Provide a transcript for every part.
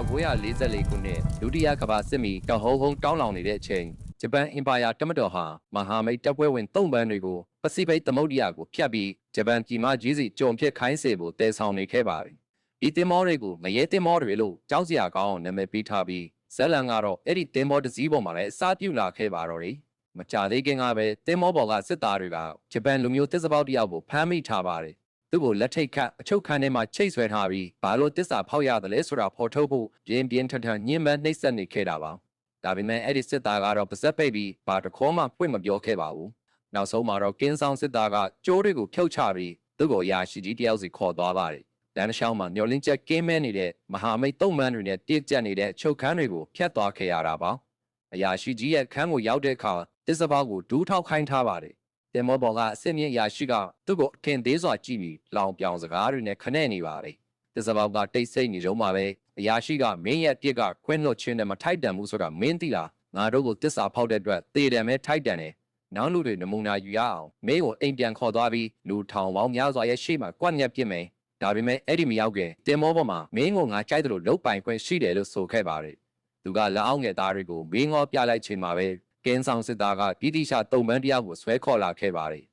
1944ခုနှစ်ဒုတိယကမ္ဘာစစ်မီတဟုံးဟုံးတောင်းလောင်နေတဲ့အချိန်ဂျပန်အင်ပါယာတမတော်ဟာမဟာမိတ်တပ်ဖွဲ့ဝင်၃ဘန်းတွေကိုပစိဖိတ်သမုဒ္ဒရာကိုဖျက်ပြီးဂျပန်ပြည်မကြီးစီကြုံဖြစ်ခိုင်းစေဖို့တည်ဆောင်နေခဲ့ပါပြီ။ဒီတင်မောတွေကိုမရဲတင်မောတွေလို့ကြောက်စရာကောင်းအောင်နာမည်ပေးထားပြီးဇက်လန်ကတော့အဲ့ဒီတင်မောတစ်စီးပေါ်မှာလည်းအစားပြုလာခဲ့ပါတော့တယ်။မကြသေးခင်ကပဲတင်မောပေါ်ကစစ်သားတွေကဂျပန်လူမျိုးတစ်စပေါက်တယောက်ကိုဖမ်းမိထားပါတယ်။ သူ့ကိုလက်ထိတ်ခတ်အချုပ်ခန်းထဲမှာချိတ်ဆွဲထားပြီးဘာလို့တစ္ဆာဖောက်ရတယ်လဲဆိုတာဖော်ထုတ်ဖို့ပြင်းပြင်းထန်ထန်ညှဉ်းပန်းနှိပ်စက်နေခဲ့တာပါ။ဒါပေမဲ့အဲ့ဒီစစ်သားကတော့ပါဇက်ပိတ်ပြီးဘာတစ်ခေါမှဖွင့်မပြောခဲ့ပါဘူး။နောက်ဆုံးမှာတော့ကင်းဆောင်စစ်သားကကျိုးတွေကိုဖြုတ်ချပြီးသူ့ကိုအရာရှိကြီးတယောက်စီခေါ်သွားပါတယ်။လမ်းတစ်လျှောက်မှာမျောလင်းချက်ကင်းမဲနေတဲ့မဟာမိတ်သုံးမန်းတွေနဲ့တည့်ကျက်နေတဲ့ချုပ်ခန်းတွေကိုဖျက်သွားခဲ့ရတာပါ။အရာရှိကြီးရဲ့ခန်းကိုရောက်တဲ့အခါတစ္ဆပေါက်ကိုဒူးထောက်ခိုင်းထားပါတယ်။ တင်မောဘော်ကအစ်စ်မြင့်အရာရှိကသူ့ကိုအထင်သေးစွာကြည့်ပြီးလောင်ပြောင်စကားတွေနဲ့ခနဲ့နေပါတယ်။တစ္ဆပေါက်ကတိတ်ဆိတ်နေကြမှာပဲအရာရှိကမင်းရဲ့ပြစ်ကခွင်းလွတ်ချင်းနဲ့မထိုက်တန်ဘူးဆိုတာမင်းသိလားငါတို့ကိုတစ္ဆာဖောက်တဲ့အတွက်တေတယ်မဲထိုက်တန်တယ်နောက်လူတွေနမူနာယူရအောင်မင်းကိုအိမ်ပြန်ခေါ်သွားပြီးလူထောင်ပေါင်းများစွာရဲ့ရှေ့မှာကွက်ညက်ပြစ်မယ်ဒါပေမဲ့အဲ့ဒီမရောက်ခင်တင်မောပေါ်မှာမင်းကိုငါကြိုက်တယ်လို့လုတ်ပိုင်ခွင့်ရှိတယ်လို့ဆိုခဲ့ပါတယ်သူကလက်အောက်ငယ်သားတွေကိုမင်းငေါပြလိုက်ချိန်မှာပဲ ကင်းဆောင်စစ်သားကပြည်တိရှာတုံပန်းတရားကိုဆွဲခေါ်လာခဲ့ပါတယ်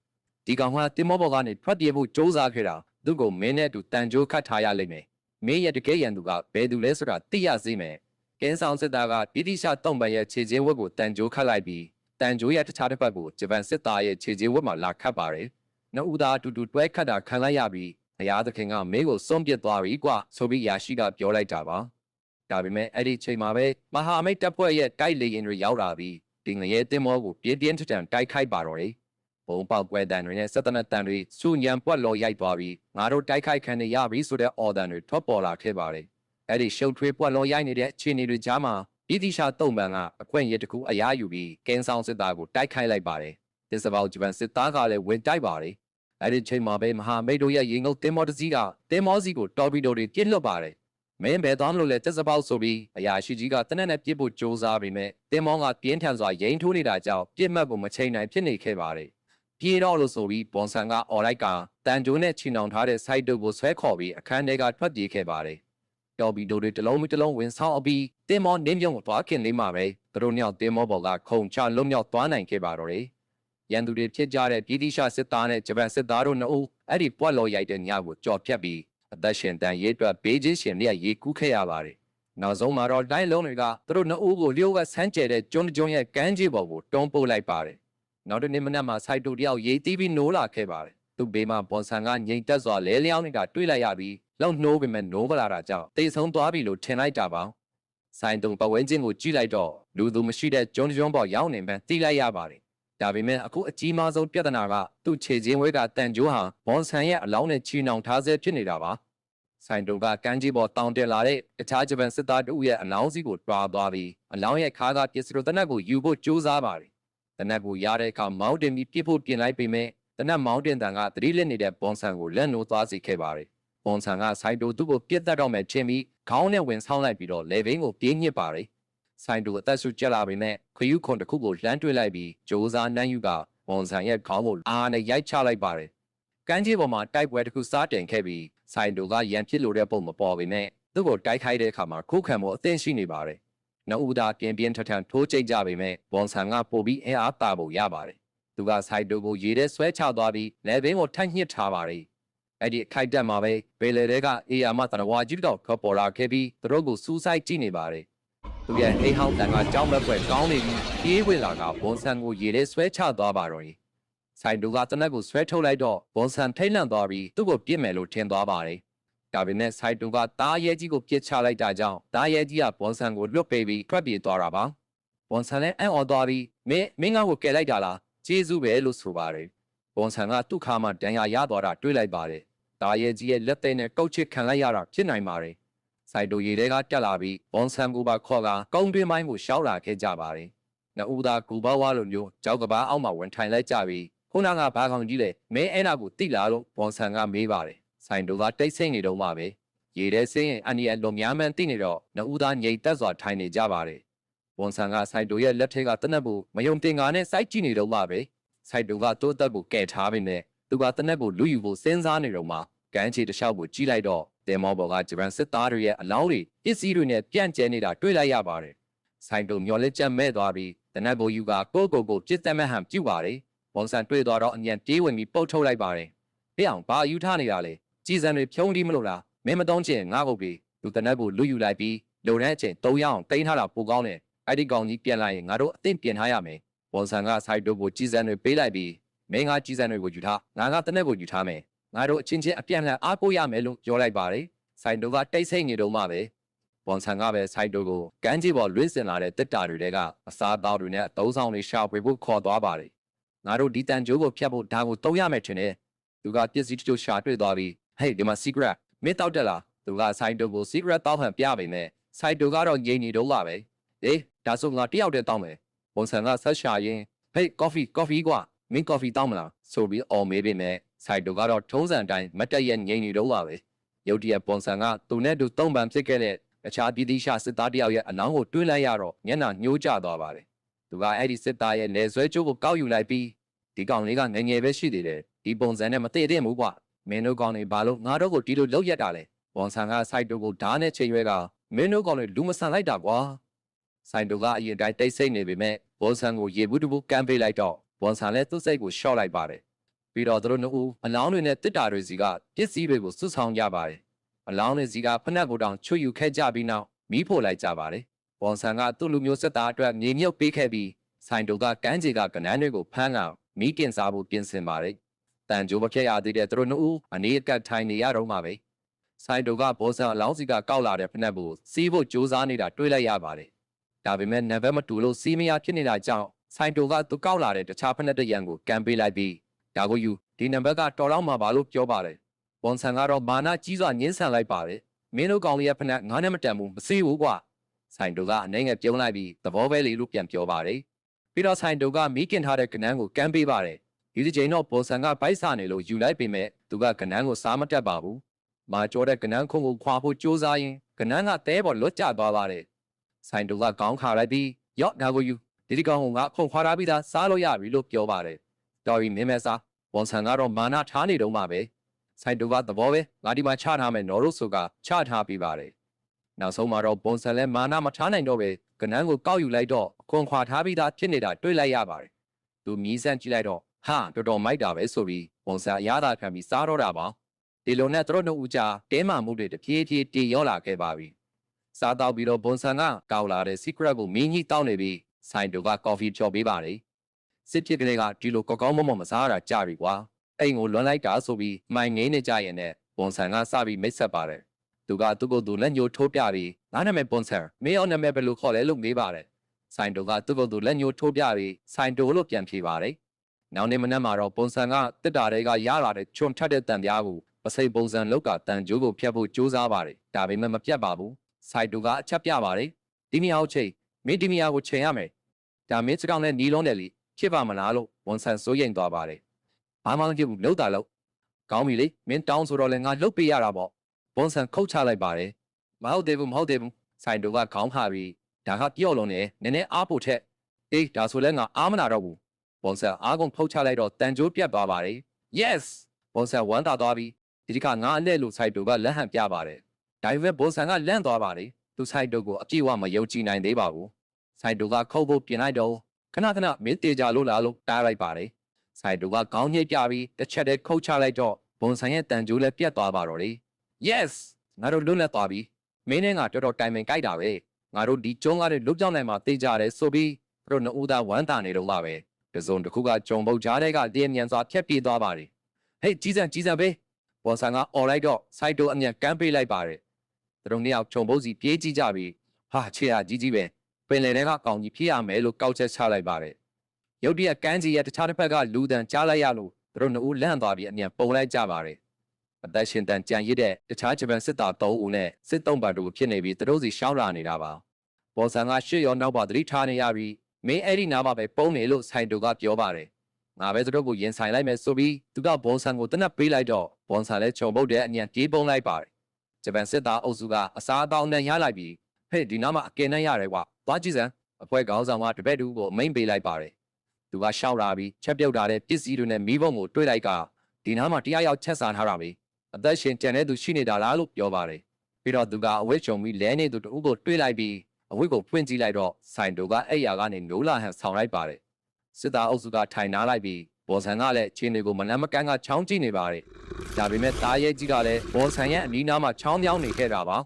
ဒီကောင်ကတင်မောပေါ်ကနေထွက်ပြေးဖို့စ조사ခဲ့တာသူ့ကိုမင်းနဲ့အတူတန်ကြိုးခတ်ထားရလိမ့်မယ်မင်းရဲ့တကယ်ရန်သူကဘယ်သူလဲဆိုတာသိရစေမယ်ကင်းဆောင်စစ်သားကပြည်တိရှာတုံပန်းရဲ့ခြေချင်းဝက်ကိုတန်ကြိုးခတ်လိုက်ပြီးတန်ကြိုးရဲ့တခြားတစ်ဖက်ကိုဂျပန်စစ်သားရဲ့ခြေချင်းဝက်မှာလာခတ်ပါတယ်နှစ်ဦးသားအတူတူတွဲခတ်တာခံလိုက်ရပြီးဘုရားသခင်ကမင်းကိုစွန့်ပစ်သွားပြီကွာဆိုပြီးယာရှိကပြောလိုက်တာပါဒါပေမဲ့အဲ့ဒီချိန်မှာပဲမဟာမိတ်တပ်ဖွဲ့ရဲ့တိုက်လေရင်တွေရောက်လာပြီး ဒီငရဲတင်မောကိုပြင်းပြင်းထန်ထန်တိုက်ခိုက်ပါတော့တယ်ဘုံပေါက်ကွဲတန်တွေနဲ့စက်တနက်တန်တွေစူညံပွက်လော်ရိုက်သွားပြီးငါတို့တိုက်ခိုက်ခံနေရပြီဆိုတဲ့အော်ဒန်တွေထွက်ပေါ်လာခဲ့ပါတယ်အဲ့ဒီရှုပ်ထွေးပွက်လော်ရိုက်နေတဲ့အခြေအနေတွေကြားမှာပြည်တိရှာတုံပန်ကအခွင့်အရေးတစ်ခုအရာယူပြီးကင်းဆောင်စစ်သားကိုတိုက်ခိုက်လိုက်ပါတယ်တစ်စပေါဂျပန်စစ်သားကလည်းဝင်တိုက်ပါတယ်အဲ့ဒီချိန်မှာပဲမဟာမိတ်တို့ရဲ့ရင်ငုတ်တင်မောတစည်းကတင်မောစီကိုတော်ပီဒိုတွေပြစ်လွတ်ပါတယ် မင်းဘယ်သွားလို့လဲတက်စပေါက်ဆိုပြီးအရာရှိကြီးကတနက်နဲ့ပြစ်ဖို့ကြိုးစားပေမဲ့တင်မောကပြင်းထန်စွာရိန်ထိုးနေတာကြောင့်ပြစ်မှတ်ကိုမချိန်နိုင်ဖြစ်နေခဲ့ပါတယ်ပြေတော့လို့ဆိုပြီးဘွန်ဆန်ကအော်လိုက်ကတန်ဂျိုးနဲ့ချီနှောင်ထားတဲ့ဆိုက်တို့ကိုဆွဲခေါ်ပြီးအခန်းထဲကထွက်ပြေးခဲ့ပါတယ်တော်ဘီဒိုတွေတစ်လုံးတစ်လုံးဝင်ဆောင်အပြီးတင်မောနင်းပြုံးကိုသွားခင်လေးမှာပဲသူတို့ညောင်တင်မောဘော်ကခုံချလွတ်မြောက်သွားနိုင်ခဲ့ပါတော့တယ်ရန်သူတွေဖြစ်ကြတဲ့ပြည်တိရှစစ်သားနဲ့ဂျပန်စစ်သားတို့နှစ်ဦးအဲ့ဒီပွက်လော်ရိုက်တဲ့ညကိုကြော်ဖြတ်ပြီး အသက်ရှင်တန်ရေးအတွက်ဘေးချင်းရှင်လျက်ရေးကူးခဲ့ရပါတယ်။နောက်ဆုံးမှာတော့တိုင်းလုံးတွေကသူတို့နှစ်ဦးကိုလျှို့ဝှက်ဆန်းကျဲတဲ့ကျွန်းကျွန်းရဲ့ကမ်းခြေပေါ်ကိုတွန်းပို့လိုက်ပါတယ်။နောက်တစ်နေ့မနက်မှာစိုက်တူတယောက်ရေးတီးပြီးနိုးလာခဲ့ပါတယ်။သူ့ဘေးမှာဘွန်ဆန်ကငိန်တက်စွာလဲလျောင်းနေတာတွေ့လိုက်ရပြီးလောက်နှိုးပေမဲ့နိုးပလာတာကြောင့်တိတ်ဆုံးသွားပြီလို့ထင်လိုက်တာပါ။ဆိုင်တုံပဝင်းချင်းကိုကြည့်လိုက်တော့လူသူမရှိတဲ့ကျွန်းကျွန်းပေါ်ရောက်နေမှန်းသိလိုက်ရပါတယ်။ ဒါပေမဲ့အခုအကြီးမားဆုံးပြဿနာကသူ့ခြေချင်းဝဲကတန်ကြိုးဟာဘွန်ဆန်ရဲ့အလောင်းနဲ့ချီနှောင်ထားဆဲဖြစ်နေတာပါဆိုင်တုံကကမ်းကြီးပေါ်တောင်တက်လာတဲ့တခြားဂျပန်စစ်သားတို့ရဲ့အလောင်းစီကိုတွားသွားပြီးအလောင်းရဲ့ခါးကပစ္စည်းတို့တနက်ကိုယူဖို့ကြိုးစားပါတယ်တနက်ကိုရတဲ့အခါမောင်းတင်ပြီးပြစ်ဖို့ပြင်လိုက်ပေမဲ့တနက်မောင်းတင်တန်ကသတိလက်နေတဲ့ဘွန်ဆန်ကိုလက်နိုးသွားစေခဲ့ပါတယ်ဘွန်ဆန်ကဆိုင်တိုသူ့ကိုပြစ်တတ်တော့မယ်ချင်းပြီးခေါင်းနဲ့ဝင်ဆောင်းလိုက်ပြီးတော့လေဘင်းကိုပြေးညစ်ပါတယ် ဆိုင်တိုအသက်ဆုကျက်လာပေမဲ့ခယူးခွန်တစ်ခုကိုလှမ်းတွေ့လိုက်ပြီးဂျိုးစားနန်းယူကဝန်ဆန်ရဲ့ခေါင်းကိုအားနဲ့ရိုက်ချလိုက်ပါတယ်။ကမ်းခြေပေါ်မှာတိုက်ပွဲတစ်ခုစားတင်ခဲ့ပြီးဆိုင်တိုကရန်ဖြစ်လို့တဲ့ပုံမပေါ်ပေမဲ့သူ့ကိုတိုက်ခိုက်တဲ့အခါမှာခုခံမှုအသင့်ရှိနေပါတယ်။နောက်ဦးသားပြင်းပြင်းထန်ထန်ထိုးကျိတ်ကြပေမဲ့ဝန်ဆန်ကပိုပြီးအင်အားတာဖို့ရပါတယ်။သူကဆိုင်တိုကိုရေထဲဆွဲချသွားပြီးလေဘင်းကိုထိုက်ညှစ်ထားပါတယ်။အဲ့ဒီအခိုက်တက်မှာပဲဘေလေတဲကအေယာမတရဝါကြီးတော့ခေါ်ပေါ်လာခဲ့ပြီးသူတို့ကိုစူးစိုက်ကြည့်နေပါတယ်။ သူရဲ့အိမ်ဟောင်းတန်ကကြောင်းမက်ပွဲကောင်းနေပြီးပြေးဝင်လာကဘွန်ဆန်ကိုရေထဲဆွဲချသွားပါတော့တယ်။ဆိုင်တူကတနက်ကိုဆွဲထုတ်လိုက်တော့ဘွန်ဆန်ထိတ်လန့်သွားပြီးသူ့ကိုပြစ်မယ်လို့ထင်သွားပါတယ်။ဒါပေမဲ့ဆိုင်တူကတားရဲကြီးကိုပြစ်ချလိုက်တာကြောင့်တားရဲကြီးကဘွန်ဆန်ကိုလွတ်ပေးပြီးထွက်ပြေးသွားတာပါ။ဘွန်ဆန်လည်းအံ့ဩသွားပြီးမင်းမင်းငါ့ကိုကယ်လိုက်တာလားကျေးဇူးပဲလို့ဆိုပါတယ်။ဘွန်ဆန်ကသူ့ခါမှဒဏ်ရာရသွားတာတွေးလိုက်ပါတယ်။တားရဲကြီးရဲ့လက်သေးနဲ့ကုတ်ချစ်ခံလိုက်ရတာဖြစ်နိုင်ပါတယ်။ ဆိုင်တိုရေထဲကတက်လာပြီးဘွန်ဆန်ကိုပါခေါ်ကကုန်းတွင်းပိုင်းကိုရှောက်လာခဲ့ကြပါတယ်။နှစ်ဦးသားကူပေါဝါလိုမျိုးကြောက်ကဘာအောက်မှာဝင်ထိုင်လိုက်ကြပြီးခုနကဘာကောင်ကြီးလဲမင်းအဲ့နာကိုတိလာလို့ဘွန်ဆန်ကမေးပါတယ်။ဆိုင်တိုကတိတ်ဆိတ်နေတော့မှပဲရေထဲဆင်းရင်အန်ဒီအလွန်များမှန်းသိနေတော့နှစ်ဦးသားငြိမ်သက်စွာထိုင်နေကြပါတယ်။ဘွန်ဆန်ကဆိုင်တိုရဲ့လက်ထဲကတနက်ဘူးမယုံတင်ကားနဲ့စိုက်ကြည့်နေတော့မှပဲဆိုင်တိုကတိုးသက်ကိုကဲထားပြီးနဲ့သူကတနက်ကိုလူယူဖို့စဉ်းစားနေတော့မှကမ်းခြေတစ်လျှောက်ကိုကြီးလိုက်တော့ တင်မောပေါ်ကဂျပန်စစ်သားတွေရဲ့အလောင်းတွေပစ္စည်းတွေနဲ့ပြန့်ကျဲနေတာတွေ့လိုက်ရပါတယ်။ဆိုင်တို့မျော်လင့်ချက်မဲ့သွားပြီးတနက်ဘိုယူကကိုကိုကိုပြစ်သက်မဲ့ဟန်ပြုတ်ပါတယ်။ဝန်ဆန်တွေ့သွားတော့အမြန်ပြေးဝင်ပြီးပုတ်ထုတ်လိုက်ပါတယ်။ပြအောင်ဘာယူထားနေတာလဲ။ကြည်စံတွေဖြုံးပြီးမလို့လား။မင်းမတော့ချင်ငါ့ကုတ်ပြီးလူတနက်ကိုလူယူလိုက်ပြီးလုံတဲ့အချိန်၃ရအောင်တိန်းထားတာပိုကောင်းတယ်။အဲ့ဒီကောင်ကြီးပြန်လာရင်ငါတို့အသင့်ပြင်ထားရမယ်။ဝန်ဆန်ကဆိုင်တို့ကိုကြည်စံတွေပေးလိုက်ပြီးမင်းကကြည်စံတွေကိုယူထားငါကတနက်ကိုယူထားမယ်။ ငါတို့အချင်းချင်းအပြန်အလှန်အားကိုးရမယ်လို့ပြောလိုက်ပါတယ်။ဆိုင်တို့ကတိတ်ဆိတ်နေတော့မှပဲဘွန်ဆန်ကပဲဆိုင်တို့ကိုကမ်းခြေပေါ်လွင့်စင်လာတဲ့တစ်တာတွေတဲကအစားအသောက်တွေနဲ့အသုံးဆောင်တွေရှာဖွေဖို့ခေါ်သွားပါတယ်။ငါတို့ဒီတန်ကြိုးကိုဖျက်ဖို့ဒါကိုတုံးရမယ်ထင်တယ်။သူကပစ္စည်းတချို့ရှာတွေ့သွားပြီးဟေးဒီမှာ secret မင်းတောက်တက်လားသူကဆိုင်တို့ကို secret တောက်ဟန်ပြပေမဲ့ဆိုင်တို့ကတော့ငြိမ်နေတော့လာပဲ။အေးဒါဆိုငါတယောက်တည်းတောင်းမယ်။ဘွန်ဆန်ကဆက်ရှာရင်းဟေး coffee coffee ကွာမင်း coffee တောင်းမလားဆိုပြီးအော်မေးပေမဲ့ ဆိုင်တို့ကတော့ထုံးစံအတိုင်းမတ်တက်ရဲ့ငြိမ်နေတော့လာပဲ။ရုတ်တရက်ဘွန်ဆန်ကသူနဲ့တူသုံးပန်ဖြစ်ခဲ့တဲ့အခြားပြည်သီးရှာစစ်သားတယောက်ရဲ့အလောင်းကိုတွင်းလိုက်ရတော့မျက်နှာညှိုးကျသွားပါတယ်။သူကအဲ့ဒီစစ်သားရဲ့နေဆွဲကျိုးကိုကောက်ယူလိုက်ပြီးဒီကောင်လေးကငငယ်ပဲရှိသေးတယ်။ဒီပုံစံနဲ့မတည့်တဲ့မူကွာ။မင်းတို့ကောင်တွေဘာလို့ငါတို့ကိုဒီလိုလောက်ရက်တာလဲ။ဘွန်ဆန်ကစိုက်တို့ကိုဓာတ်နဲ့ချိန်ရွဲကမင်းတို့ကောင်တွေလူမဆန်လိုက်တာကွာ။စိုက်တို့ကအရင်တိုင်းတိတ်ဆိတ်နေပေမဲ့ဘွန်ဆန်ကိုရေဘူးတဘူးကမ်းပေးလိုက်တော့ဘွန်ဆန်လည်းသူ့စိတ်ကိုရှော့လိုက်ပါတယ်။ ပြီးတော့သူတို့နှစ်ဦးအလောင်းတွေနဲ့တစ်တာတွေစီကပစ္စည်းတွေကိုစွတ်ဆောင်ကြပါတယ်။အလောင်းတွေစီကဖက်နှက်ကိုတောင်ချွတ်ယူခဲ့ကြပြီးနောက်မီးဖို့လိုက်ကြပါတယ်။ဝန်ဆန်ကသူ့လူမျိုးစစ်သားအတွက်မြေမြုပ်ပေးခဲ့ပြီးဆိုင်တိုကကန်းကြီးကကနန်းတွေကိုဖမ်းကမီးတင်စားဖို့ပြင်ဆင်ပါတယ်။တန်ကြိုးမဖြတ်ရသေးတဲ့သူတို့နှစ်ဦးအနေအကတ်ထိုင်နေရတော့မှပဲ။ဆိုင်တိုကဘောဆန်အလောင်းစီကကောက်လာတဲ့ဖက်နှက်ကိုစီးဖို့ကြိုးစားနေတာတွေ့လိုက်ရပါတယ်။ဒါပေမဲ့နံပါတ်မတူလို့စီးမရဖြစ်နေတာကြောင့်ဆိုင်တိုကသူကောက်လာတဲ့တခြားဖက်နှက်တစ်ရံကိုကန်ပေးလိုက်ပြီး ဒါကိုယူဒီနံပါတ်ကတော်တော့မှာပါလို့ပြောပါတယ်။ဝန်ဆန်ကတော့မာနာကြီးစွာညှင်းဆန်လိုက်ပါတယ်။မင်းတို့ကောင်လေးရဲ့ဖက်နှက်ငါနဲ့မတန်ဘူးမစေးဘူးကွာ။ဆိုင်တိုကအနေငယ်ပြုံးလိုက်ပြီးသဘောပဲလေလို့ပြန်ပြောပါတယ်။ပြီးတော့ဆိုင်တိုကမီးကင်ထားတဲ့ကနန်းကိုကန်ပေးပါတယ်။ဒီဒီချိန်တော့ဘော်ဆန်ကဗိုက်စာနေလို့ယူလိုက်ပေမဲ့သူကကနန်းကိုစားမတက်ပါဘူး။မာကျော်တဲ့ကနန်းခုံကိုခွာဖို့ကြိုးစားရင်ကနန်းကတဲပေါ်လွတ်ကျသွားပါတယ်။ဆိုင်တိုကကောင်းခါလိုက်ပြီးရော့ဒါကိုယူဒီဒီကောင်ကငါခုံခွာထားပြီးသားစားလို့ရပြီလို့ပြောပါတယ်။ တော်ပြီမင်းမဲစားဝန်ဆန်ကတော့မာနာထားနေတော့မှပဲဆိုင်တိုကသဘောပဲငါဒီမှာချထားမယ်နော်လို့ဆိုကချထားပြီးပါတယ်နောက်ဆုံးမှာတော့ဘွန်ဆန်လဲမာနာမထားနိုင်တော့ပဲကနန်းကိုကောက်ယူလိုက်တော့အခွန်ခွာထားပြီးသားဖြစ်နေတာတွေ့လိုက်ရပါတယ်သူမြည်ဆန်းကြည့်လိုက်တော့ဟာတော်တော်မိုက်တာပဲဆိုပြီးဘွန်ဆန်အရသာခံပြီးစားတော့တာပါဒီလိုနဲ့သူတို့နှစ်ဦးကြားတဲမာမှုတွေတဖြည်းဖြည်းတည်ရောလာခဲ့ပါပြီစားတော့ပြီးတော့ဘွန်ဆန်ကကောက်လာတဲ့ secret ကိုမင်းကြီးတောင်းနေပြီးဆိုင်တိုကကော်ဖီဖြော်ပေးပါတယ် စစ်ဖြစ်ကလေးကဒီလိုကောက်ကောင်းမွန်မွန်မစားရတာကြပြီကွာအိမ်ကိုလွန်လိုက်တာဆိုပြီးမိုင်ငိမ့်နေကြရင်နဲ့ဘွန်ဆန်ကစပြီးမိတ်ဆက်ပါတယ်သူကသူ့ကိုယ်သူလက်ညှိုးထိုးပြပြီးငါနာမည်ဘွန်ဆန်မင်းရောနာမည်ဘယ်လိုခေါ်လဲလို့မေးပါတယ်ဆိုင်တိုကသူ့ကိုယ်သူလက်ညှိုးထိုးပြပြီးဆိုင်တိုလို့ပြန်ဖြေပါတယ်နောက်နေ့မနက်မှာတော့ဘွန်ဆန်ကတစ်တာတွေကရလာတဲ့ချွန်ထက်တဲ့တန်ပြားကိုပစိတ်ပုံစံလောက်ကတန်ကြိုးကိုဖျက်ဖို့ကြိုးစားပါတယ်ဒါပေမဲ့မပြတ်ပါဘူးဆိုင်တိုကအချက်ပြပါတယ်ဒီနေရာကိုချိန်မင်းဒီနေရာကိုချိန်ရမယ်ဒါမင်းစကောင်နဲ့နီးလုံးတယ်လी ဖြစ်ပါမလားလို့ဝန်ဆန်စိုးရိမ်သွားပါတယ်ဘာမှမဖြစ်ဘူးလှုပ်တာလှုပ်ကောင်းပြီလေမင်းတောင်းဆိုတော့လဲငါလှုပ်ပေးရတာပေါ့ဝန်ဆန်ခုတ်ချလိုက်ပါတယ်မဟုတ်သေးဘူးမဟုတ်သေးဘူးဆိုင်တိုကခေါင်းခါပြီးဒါကပြော့လုံးနေနည်းနည်းအားဖို့ထက်အေးဒါဆိုလဲငါအားမနာတော့ဘူးဝန်ဆန်အားကုန်ဖုတ်ချလိုက်တော့တန်ကြိုးပြတ်သွားပါတယ် yes ဝန်ဆန်ဝမ်းသာသွားပြီးဒီဒီကငါအလှဲ့လို့ဆိုင်တိုကလက်ဟန်ပြပါတယ်ဒါပေမဲ့ဝန်ဆန်ကလန့်သွားပါတယ်သူဆိုင်တိုကိုအပြည့်အဝမယုံကြည်နိုင်သေးပါဘူးဆိုင်တိုကခုတ်ဖို့ပြင်လိုက်တော့ ခဏခဏမင်းတေကြလို့လားလို့တားလိုက်ပါတယ်ဆိုင်တိုကခေါင်းညှိပြပြီးတစ်ချက်တည်းခုတ်ချလိုက်တော့ဘွန်ဆိုင်ရဲ့တန်ကြိုးလည်းပြတ်သွားပါတော့လေ yes ငါတို့လွတ်လပ်သွားပြီမင်းနဲ့ငါတော်တော်တိုင်ပင်ကြိုက်တာပဲငါတို့ဒီကျုံးကားတဲ့လွတ်ပြောင်းနိုင်မှာတေးကြတယ်ဆိုပြီးသူတို့နှစ်ဦးသားဝမ်းသာနေတော့လာပဲတစုံတစ်ခုကကြုံပုတ်ကြားတဲ့ကတည်းမြန်စွာဖြတ်ပြေးသွားပါတယ်ဟေးကြီးစံကြီးစံပဲဘွန်ဆိုင်ကអော်လိုက်တော့ဆိုင်တိုအမြန်ကမ်းပေးလိုက်ပါတယ်သူတို့နှစ်ယောက်ကြုံပုတ်စီပြေးကြည့်ကြပြီးဟာချေရကြီးကြီးပဲ ပင်လယ်ထဲကကောင်ကြီးဖြစ်ရမယ်လို့ကောက်ချက်ချလိုက်ပါတယ်ရုတ်တရက်ကန်းကြီးရဲ့တခြားတစ်ဖက်ကလူတန်ကြားလိုက်ရလို့သူတို့နှစ်ဦးလန့်သွားပြီးအမြန်ပုံလိုက်ကြပါတယ်အသက်ရှင်တန်ကြံရစ်တဲ့တခြားဂျပန်စစ်သား၃ဦးနဲ့စစ်သုံးပါတို့ဖြစ်နေပြီးသူတို့စီရှောင်းလာနေတာပါဘော်ဆန်ကရှစ်ရောနောက်ပါသတိထားနေရပြီးမင်းအဲ့ဒီနားမှာပဲပုံနေလို့ဆိုင်တူကပြောပါတယ်ငါပဲသူတို့ကိုရင်ဆိုင်လိုက်မယ်ဆိုပြီးသူကဘော်ဆန်ကိုတနက်ပေးလိုက်တော့ဘော်ဆန်လည်းခြုံပုတ်တဲ့အမြန်တီးပုံလိုက်ပါတယ်ဂျပန်စစ်သားအုပ်စုကအစားအသောက်နဲ့ရလိုက်ပြီး ဟဲ့ဒီနားမှာအကယ်နဲ့ရတယ်ကွာသွားကြည့်စမ်းအဖွဲ့ခေါင်းဆောင်ကတပည့်တူကိုအမိန်ပေးလိုက်ပါတယ်သူကရှောက်လာပြီးချက်ပြုတ်ထားတဲ့ပစ္စည်းတွေနဲ့မီးပုံကိုတွေးလိုက်ကဒီနားမှာတရားရောက်ချက်စားထားတာပဲအသက်ရှင်ကျန်တဲ့သူရှိနေတာလားလို့ပြောပါတယ်ပြီးတော့သူကအဝတ်ချုံပြီးလဲနေသူတဦးကိုတွေးလိုက်ပြီးအဝတ်ကိုဖွင့်ကြည့်လိုက်တော့ဆိုင်တိုကအဲ့ရကနေနိုးလာဟန်ဆောင်လိုက်ပါတယ်စစ်သားအုပ်စုကထိုင်နာလိုက်ပြီးဘော်ဆန်ကလည်းချင်းတွေကိုမနှမ်းမကန်းကချောင်းကြည့်နေပါတယ်ဒါပေမဲ့တားရဲကြီးကလည်းဘော်ဆန်ရဲ့အနီးနားမှာချောင်းပြောင်းနေခဲ့တာပါ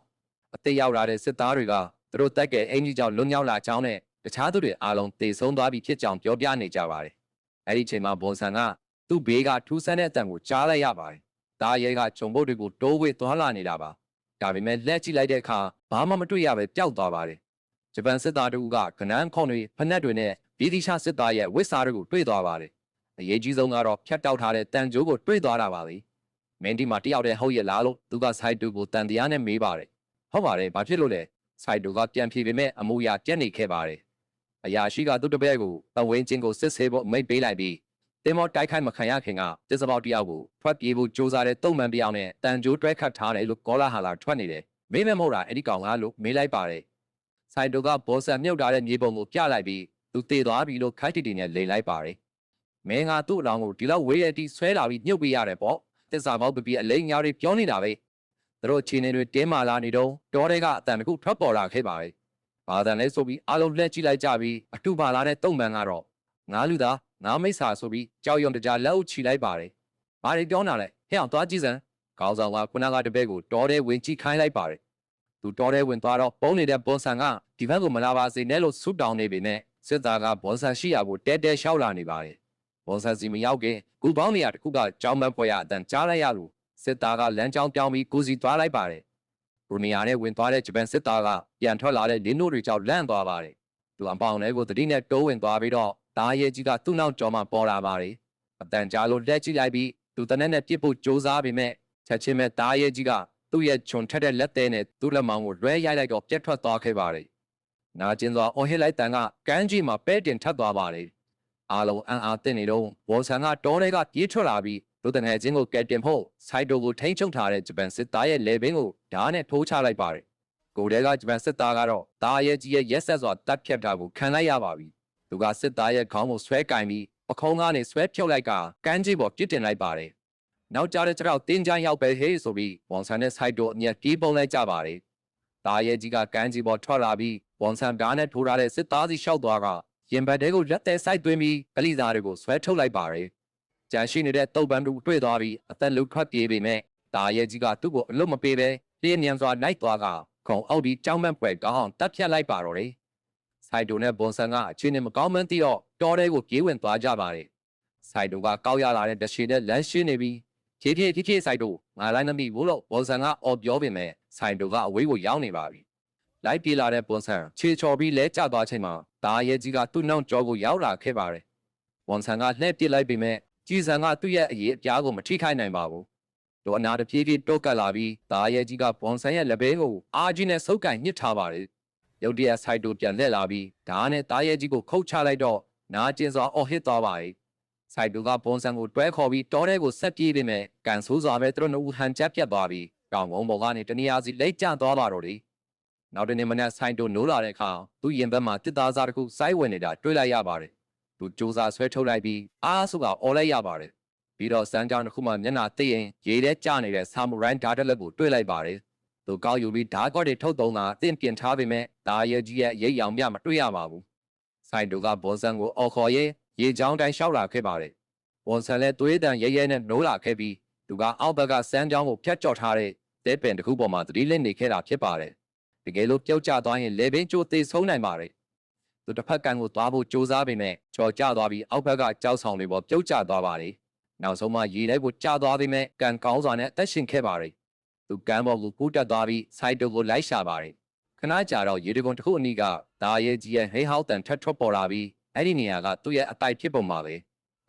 အသေးရောက်လာတဲ့စစ်သားတွေကသူတို့တက်ကဲအင်ကြီးကြောင့်လွတ်မြောက်လာကြောင်းနဲ့တခြားသူတွေအားလုံးတေဆုံးသွားပြီဖြစ်ကြောင်းပြောပြနေကြပါတယ်အဲ့ဒီချိန်မှာဘော်ဆန်ကသူ့ဘေးကထူးဆန်းတဲ့အတန်ကိုကြားလိုက်ရပါတယ်တားရဲကဂျုံဘုတ်တွေကိုတိုးဝေးသွားလာနေတာပါဒါပေမဲ့လက်ကြည့်လိုက်တဲ့အခါဘာမှမတွေ့ရပဲပျောက်သွားပါတယ်ဂျပန်စစ်သားတို့ကကနန်းခွန်တွေဖနက်တွေနဲ့ဗီဒီရှာစစ်သားရဲ့ဝစ်စားတွေကိုတွေ့သွားပါတယ်အရေးကြီးဆုံးကတော့ဖြတ်တောက်ထားတဲ့တန်ကြိုးကိုတွေ့သွားတာပါလေမင်းဒီမှာတယောက်တည်းဟုတ်ရဲ့လားလို့သူကဆိုင်တူကိုတန်တရားနဲ့မေးပါတယ် ဟုတ်ပါတယ်ဘာဖြစ်လို့လဲဆိုင်တူကပြန်ဖြေပေမဲ့အမူအရာပြက်နေခဲ့ပါတယ်အရာရှိကသူ့တပည့်ကိုပဝင်းချင်းကိုစစ်ဆေးဖို့အမိတ်ပေးလိုက်ပြီးတင်မောတိုက်ခိုက်မခံရခင်ကတစ်စပေါက်တယောက်ကိုထွက်ပြေးဖို့ကြိုးစားတဲ့တုံမှန်တယောက်နဲ့တန်ကြိုးတွဲခတ်ထားတယ်လို့ကောလာဟာလာထွက်နေတယ်မေးမမဟုတ်တာအဲ့ဒီကောင်ကလို့မေးလိုက်ပါတယ်ဆိုင်တူကဘောဆန်မြုပ်ထားတဲ့မြေပုံကိုပြလိုက်ပြီးသူတည်သွားပြီလို့ခိုက်တီတီနဲ့လိန်လိုက်ပါတယ်မင်းကသူ့အလောင်းကိုဒီလောက်ဝေးရတီဆွဲလာပြီးညှုပ်ပေးရတယ်ပေါ့တစ္ဆာပေါက်ပပီအလိန်ညာတွေပြောနေတာပဲ သူတို့ခြေနေတွေတင်းမာလာနေတော့တောထဲကအတန်တခုထွက်ပေါ်လာခဲ့ပါပဲဘာတန်လဲဆိုပြီးအလုံးလှည့်ကြည့်လိုက်ကြပြီးအတူပါလာတဲ့တုံမှန်ကတော့ငါလူသားငါမိစ္ဆာဆိုပြီးကြောက်ရွံ့တကြားလက်အုပ်ချီလိုက်ပါတယ်ဘာတွေပြောနေလဲဟဲ့အောင်သွားကြည့်စမ်းခေါင်းဆောင်ကခုနကတပည့်ကိုတောထဲဝင်ကြည့်ခိုင်းလိုက်ပါတယ်သူတောထဲဝင်သွားတော့ပုံနေတဲ့ပွန်ဆန်ကဒီဘက်ကိုမလာပါစေနဲ့လို့ဆုတောင်းနေပေမဲ့စစ်သားကဘွန်ဆန်ရှိရာကိုတဲတဲလျှောက်လာနေပါတယ်ဘွန်ဆန်စီမရောက်ခင်ကူပေါင်းနေရတခုကကြောင်းမက်ပွဲရအတန်ကြားလိုက်ရလို့ စစ်သားကလမ်းကြောင်းပြောင်းပြီးကိုစီသွားလိုက်ပါတယ်ရူနီယာနဲ့ဝင်သွားတဲ့ဂျပန်စစ်သားကပြန်ထွက်လာတဲ့လင်းတို့တွေကြောင့်လန့်သွားပါတယ်သူအပေါင်လေးကိုတတိနဲ့တိုးဝင်သွားပြီးတော့တားရဲကြီးကသူ့နောက်ကျော်မှပေါ်လာပါတယ်အတန်ကြားလို့လက်ကြည့်လိုက်ပြီးသူတနက်နဲ့ပြစ်ဖို့ကြိုးစားပေမဲ့ချက်ချင်းပဲတားရဲကြီးကသူ့ရဲ့ဂျွန်ထက်တဲ့လက်သေးနဲ့သူ့လက်မောင်းကိုလွှဲရိုက်လိုက်တော့ပြက်ထွက်သွားခဲ့ပါတယ်နာကျင်စွာအော်ဟစ်လိုက်တန်ကကန်းကြီးမှာပဲတင်ထပ်သွားပါတယ်အားလုံးအံ့အားသင့်နေတော့ဝေါ်ဆန်ကတောထဲကပြေးထွက်လာပြီး လူတငယ်ချင်းကိုကယ်တင်ဖို့စိုက်တိုကိုထိန်းချုပ်ထားတဲ့ဂျပန်စစ်သားရဲ့လေဘင်းကိုဓာတ်နဲ့ထိုးချလိုက်ပါတယ်ကိုတဲကဂျပန်စစ်သားကတော့တာရဲကြီးရဲ့ရက်ဆက်စွာတတ်ဖြတ်တာကိုခံလိုက်ရပါပြီသူကစစ်သားရဲ့ခေါင်းကိုဆွဲကင်ပြီးပခုံးကနေဆွဲဖြုတ်လိုက်ကကန်းကြီးပေါ်ပြစ်တင်လိုက်ပါတယ်နောက်ကြတဲ့ကြောက်တင်းချိုင်းရောက်ပဲဟေးဆိုပြီးဝန်ဆန်နဲ့စိုက်တိုအမျက်ပြေးပုံလိုက်ကြပါတယ်တာရဲကြီးကကန်းကြီးပေါ်ထွက်လာပြီးဝန်ဆန်ဓာတ်နဲ့ထိုးထားတဲ့စစ်သားစီရှောက်သွားကရင်ဘတ်တဲကိုလက်သေးဆိုင်သွင်းပြီးကလိသားတွေကိုဆွဲထုတ်လိုက်ပါတယ် ကြံရှိနေတဲ့တုတ်ပန်းတူတွေ့သွားပြီးအသက်လုထွက်ပြေးပေမဲ့တာရဲကြီးကသူ့ကိုအလွတ်မပေးပဲလျှင်းမြန်စွာလိုက်သွားကခုံအောက်ဒီကြောင်းမန့်ပွဲကောင်းအောင်တပ်ဖြတ်လိုက်ပါတော့တယ်ဆိုင်တိုနဲ့ဘွန်ဆန်ကအခြေအနေမကောင်းမှန်းသိတော့တောထဲကိုပြေးဝင်သွားကြပါတယ်ဆိုင်တိုကကောက်ရလာတဲ့တရှည်နဲ့လမ်းရှင်းနေပြီးဖြည်းဖြည်းဖြည်းဖြည်းဆိုင်တိုငါလိုက်မမိဘူးလို့ဘွန်ဆန်ကအော်ပြောပေမဲ့ဆိုင်တိုကအဝေးကိုရောက်နေပါပြီလိုက်ပြေးလာတဲ့ဘွန်ဆန်ခြေချော်ပြီးလဲကျသွားချိန်မှာဒါရဲကြီးကသူ့နောက်ကျောကိုရောက်လာခဲ့ပါတယ်ဘွန်ဆန်ကလှည့်ပစ်လိုက်ပေမဲ့ ကြည်စံကသူ့ရဲ့အရေးအပြားကိုမထိခိုက်နိုင်ပါဘူးတို့အနာတပြေးပြေးတိုးကပ်လာပြီးဒါရဲကြီးကဘွန်ဆန်ရဲ့လက်ဘဲကိုအာကြီးနဲ့ဆုပ်ကန်ညှစ်ထားပါတယ်ရုတ်တရက်ဆိုင်တိုပြန်လက်လာပြီးဓာတ်နဲ့တားရဲကြီးကိုခုတ်ချလိုက်တော့နာကျင်စွာအော်ဟစ်သွားပါ၏ဆိုင်တိုကဘွန်ဆန်ကိုတွဲခေါ်ပြီးတောထဲကိုဆက်ပြေးပေမဲ့ကန်ဆိုးစွာပဲသူတို့နှစ်ဦးဟန်ချက်ပြတ်သွားပြီးတောင်ကုန်းပေါ်ကနေတနေရာစီလိတ်ကျသွားပါတော့တယ်နောက်တနေ့မနက်ဆိုင်တိုနိုးလာတဲ့အခါသူ့ရင်ဘက်မှာတစ်သားစားတစ်ခုစိုက်ဝင်နေတာတွေ့လိုက်ရပါတယ် သူစူးစားဆွဲထုတ်လိုက်ပြီးအားဆုကအော်လိုက်ရပါတယ်ပြီးတော့စမ်းကြောင်းတစ်ခုမှမျက်နှာသိရင်ရေထဲကျနေတဲ့ဆာမူရိုင်းဓာတ်တက်လက်ကိုတွေ့လိုက်ပါတယ်သူကောက်ယူပြီးဓာတ်ကော့တွေထုတ်သုံးတာအသင့်ပြင်ထားပေမဲ့ဒါရဲကြီးရဲ့ရိပ်ရောင်မြမတွေ့ရပါဘူးဆိုင်တိုကဘောဆန်ကိုအော်ခေါ်ရဲရေချောင်းတိုင်းလျှောက်လာခဲ့ပါတယ်ဘောဆန်လည်းသွေးတန်ရဲရဲနဲ့နိုးလာခဲ့ပြီးသူကအောက်ဘက်ကစမ်းကြောင်းကိုဖျက်ကျော်ထားတဲ့တဲပင်တစ်ခုပေါ်မှာသတိလစ်နေခဲ့တာဖြစ်ပါတယ်တကယ်လို့ပြုတ်ကျသွားရင်လေဘင်းကျိုးသေးဆုံးနိုင်ပါတယ် သူတစ်ဖက်ကန်ကိုသွားဖို့ကြိုးစားပေမဲ့ကြော်ကျသွားပြီးအောက်ဘက်ကကြောက်ဆောင်တွေပေါ်ပြုတ်ကျသွားပါတယ်နောက်ဆုံးမှရေထဲကိုကျသွားပေမဲ့ကန်ကောင်းစွာနဲ့အသက်ရှင်ခဲ့ပါတယ်သူကမ်းပေါ်ကိုကူးတက်သွားပြီးစိုက်တုပ်ကိုလိုက်ရှာပါတယ်ခဏကြာတော့ရေတကွန်တစ်ခုအနီးကဒါရဲကြီးရဲ့ဟေးဟောက်တန်ထက်ထွက်ပေါ်လာပြီးအဲ့ဒီနေရာကသူ့ရဲ့အတိုက်ဖြစ်ပုံပါပဲ